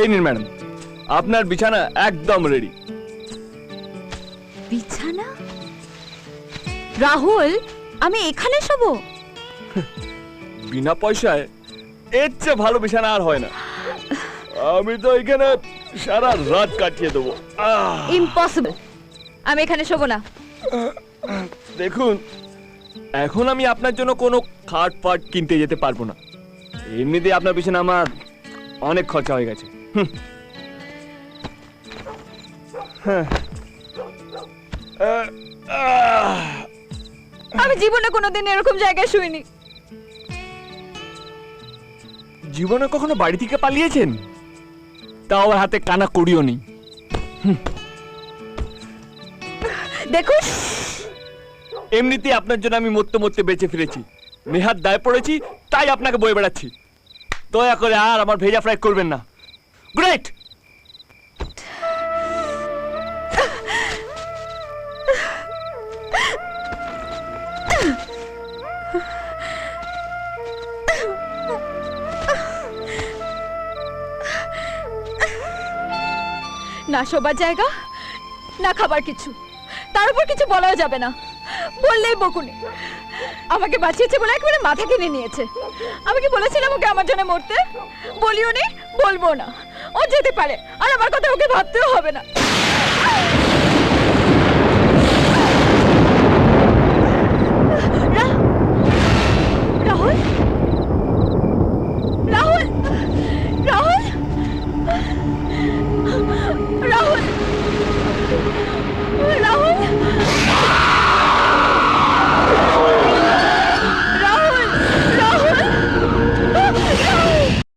এই নিন ম্যাডাম আপনার বিছানা একদম রেডি বিছানা? রাহুল আমি এখানে শোবো? বিনা পয়সায় এর চেয়ে ভালো বিছানা আর হয় না। আমি তো এখানে সারা রাত কাটিয়ে দেবো। ইম্পসিবল আমি এখানে শোবো না। দেখুন এখন আমি আপনার জন্য কোনো খাট ফাট কিনতে যেতে পারব না। এমনিতে আপনার পিছনে আমার অনেক খরচা হয়ে গেছে। আমি জীবনে কোনোদিন এরকম জায়গায় শুইনি। জীবনে কখনো বাড়ি থেকে পালিয়েছেন? তাও আবার হাতে কানা করিও নেই দেখুন। এমনিতে আপনার জন্য আমি মরতে মরতে বেঁচে ফিরেছি। নেহাত দায় পড়েছি তাই আপনাকে বয়ে বেড়াচ্ছি। দয়া করে আর আমার ভেজা ফ্রাই করবেন না। গ্রেট না শোবার জায়গা, না খাবার কিছু। তার উপর কিছু বলাও যাবে না। বললেই বকুনি। আমাকে বাঁচিয়েছে বলে একেবারে মাথা কিনে নিয়েছে। আমি কি বলেছিলাম ওকে আমার জন্য মরতে? বলিও নি বলব না। ও যেতে পারে। আর আমার কথা ওকে ভাবতেও হবে না।